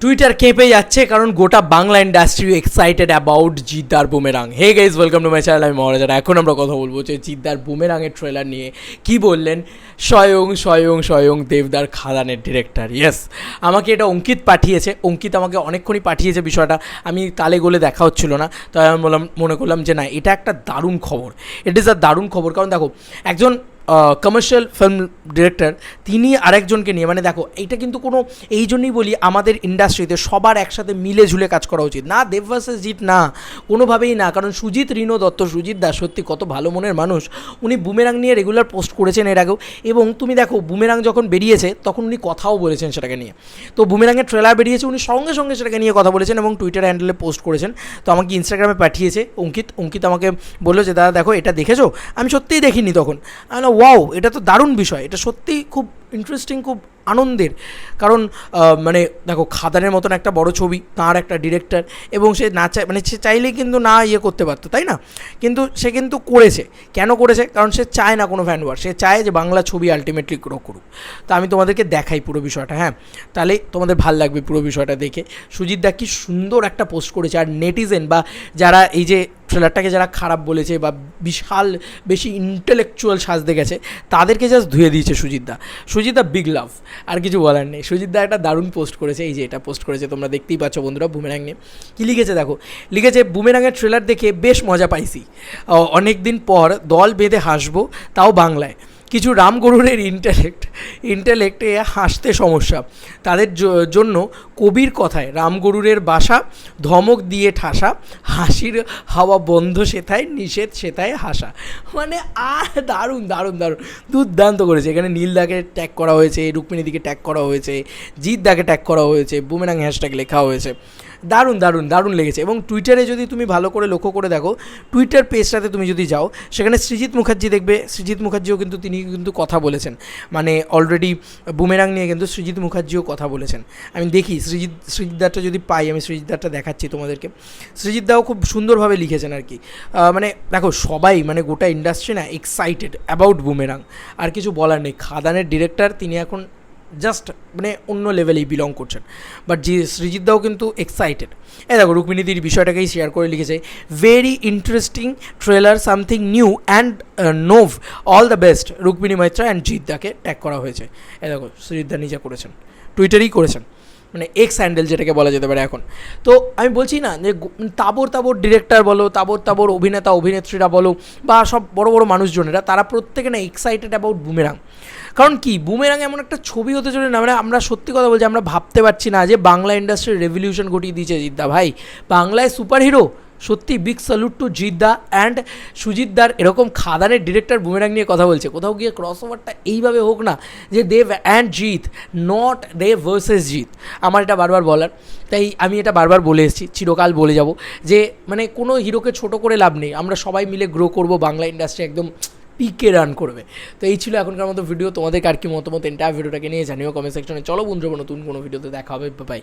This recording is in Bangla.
টুইটার কেঁপে যাচ্ছে কারণ গোটা Bangla industry excited about জিদ্দার Boomerang hey guys welcome to my channel আমি মহারাজারা এখন আমরা কথা বলব যে জিদ্দার বুমেরাংয়ের ট্রেলার নিয়ে। কি বললেন? স্বয়ং স্বয়ং স্বয়ং দেবদার খাদানের ডিরেক্টর ইয়েস আমাকে এটা অঙ্কিত পাঠিয়েছে। অঙ্কিত আমাকে অনেকক্ষণই পাঠিয়েছে বিষয়টা। আমি তালে গোলে দেখা হচ্ছিল না। তাই আমি বললাম, মনে করলাম যে না, এটা একটা দারুণ খবর। ইট ইজ আ দারুণ খবর। কারণ দেখো, একজন কমার্শিয়াল ফিল্ম ডিরেক্টর তিনি আরেকজনকে নিয়ে মানে দেখো, এইটা কিন্তু কোনো, এই জন্যই বলি আমাদের ইন্ডাস্ট্রিতে সবার একসাথে মিলে ঝুলে কাজ করা উচিত। না দেব ভার্সেস জিৎ, না, কোনোভাবেই না। কারণ সুজিত রিনো দত্ত সুজিত দাস, সত্যি কত ভালো মনের মানুষ, উনি বুমেরাং নিয়ে রেগুলার পোস্ট করেছেন এর আগেও। এবং তুমি দেখো বুমেরাং যখন বেরিয়েছে, তখন উনি কথাও বলেছেন সেটাকে নিয়ে। তো বুমেরাংয়ের ট্রেলার বেরিয়েছে, উনি সঙ্গে সঙ্গে সেটাকে নিয়ে কথা বলেছেন এবং টুইটার হ্যান্ডেলে পোস্ট করেছেন। তো আমাকে ইনস্টাগ্রামে পাঠিয়েছে অঙ্কিত। অঙ্কিত আমাকে বলল যে, দাদা, দেখো, এটা দেখেছ? আমি সত্যিই দেখিনি তখন। আমি ওয়াও এটা তো দারুণ বিষয়। এটা সত্যিই খুব ইন্টারেস্টিং খুব আনন্দের। কারণ মানে দেখো, খাদানের মতন একটা বড় ছবি, তার একটা ডিরেক্টর এবং সে না চাই মানে সে চাইলেই কিন্তু না ইয়ে করতে পারতো, তাই না? কিন্তু সে কিন্তু করেছে। কেন করেছে? কারণ সে চায় না কোনো ফ্যান ওয়ার সে চায় যে বাংলা ছবি আলটিমেটলি গ্রো করুক। তো আমি তোমাদেরকে দেখাই পুরো বিষয়টা হ্যাঁ? তাহলে তোমাদের ভালো লাগবে পুরো বিষয়টা দেখে। সুজিত দা কি সুন্দর একটা পোস্ট করেছে, আর নেটিজেন বা যারা এই যে ট্রেলারটাকে যারা খারাপ বলেছে বা বিশাল বেশি ইন্টেলেকচুয়াল সাজতে গেছে, তাদেরকে জাস্ট ধুয়ে দিয়েছে সুজিতদা। সুজিতদা বিগ লাভ আর কিছু বলার নেই। সুজিতদা একটা দারুণ পোস্ট করেছে, এই যে এটা পোস্ট করেছে, তোমরা দেখতেই পাচ্ছ বন্ধুরা বুমেরাং নিয়ে। কী লিখেছে দেখো? লিখেছে বুমেরাঙের ট্রেলার দেখে বেশ মজা পাইছি। অনেক দিন পর দল বেঁধে হাসবো, তাও বাংলায়। কিছু রামগরুরের ইন্টালেক্ট ইন্টালেক্টে হাসতে সমস্যা। তাদের জন্য কবির কথায় রামগরুরের বাসা, ধমক দিয়ে ঠাসা, হাসির হাওয়া বন্ধ সেথায়, নিষেধ সেথায় হাসা। মানে আর দারুণ দারুণ দারুণ। দুর্দান্ত করেছে। এখানে নীলদাকে ট্যাগ করা হয়েছে, রুক্মিণীদিকে ট্যাগ করা হয়েছে জিৎদাকে ট্যাগ করা হয়েছে, বুমেরাং হ্যাশট্যাগ লেখা হয়েছে। দারুণ দারুণ দারুণ লেগেছে। এবং টুইটারে যদি তুমি ভালো করে লক্ষ্য করে দেখো টুইটার পেজটাতে তুমি যদি যাও, সেখানে সৃজিত মুখার্জি দেখবে। সৃজিত মুখার্জিও কিন্তু তিনি কিন্তু কথা বলেছেন। মানে অলরেডি বুমেরাং নিয়ে কিন্তু সৃজিত মুখার্জিও কথা বলেছেন। আমি দেখি, সৃজিত, সৃজিতদারটা যদি পাই, আমি সৃজিতদারটা দেখাচ্ছি তোমাদেরকে। সৃজিতদাও খুব সুন্দরভাবে লিখেছেন আর কি। মানে দেখো, সবাই মানে গোটা ইন্ডাস্ট্রি না এক্সাইটেড অ্যাবাউট বুমেরাং আর কিছু বলার নেই। খাদানের ডিরেক্টর তিনি এখন জাস্ট মানে অন্য লেভেলেই বিলং করছেন। বাট জি সৃজিতদাও কিন্তু এক্সাইটেড এ দেখো রুক্মিণীদির বিষয়টাকেই শেয়ার করে লিখেছে very interesting trailer something new and নোভ all the best Rukmini Maitra and জিদ্দাকে tag করা হয়েছে। এ দেখো সৃজিদ্দা নিজে করেছেন। টুইটারই করেছেন। মানে এক্স হ্যান্ডেল যেটাকে বলা যেতে পারে এখন। তো আমি বলছি না যে তাবর তাবর ডিরেক্টর বলো, তাবর তাবর অভিনেতা, অভিনেত্রীরা বলো, বা সব বড় বড় মানুষজনেরা, তারা প্রত্যেকে না এক্সাইটেড অ্যাবাউট বুমেরাং কারণ কি? বুমেরাং এমন একটা ছবি হতে চলে না মানে আমরা সত্যি কথা বলছি, আমরা ভাবতে পারছি না যে বাংলা ইন্ডাস্ট্রির রেভলিউশন ঘটিয়ে দিয়েছে জিদ্দা ভাই। বাংলায় সুপার হিরো সত্যি big salute to Jeetda and সুজিতদার এরকম খাদানের ডিরেক্টর বুমেরাং নিয়ে কথা বলছে। কোথাও গিয়ে ক্রস ওভারটা এইভাবে হোক না যে Dev and Jeet not Dev versus Jeet আমার এটা বারবার বলার। তাই আমি এটা বারবার বলে এসেছি, চিরকাল বলে যাব যে মানে কোনো হিরোকে ছোট করে লাভ নেই। আমরা সবাই মিলে গ্রো করব, বাংলা ইন্ডাস্ট্রি একদম পিকে রান করবে। তো এই ছিল এখনকার মতো ভিডিও তোমাদের আর কি মতামত? এন্টায়ার ভিডিওটাকে নিয়ে জানিও কমেন্ট সেকশনে চলো বন্ধুরা, নতুন কোনো ভিডিওতে দেখা হবে। বাই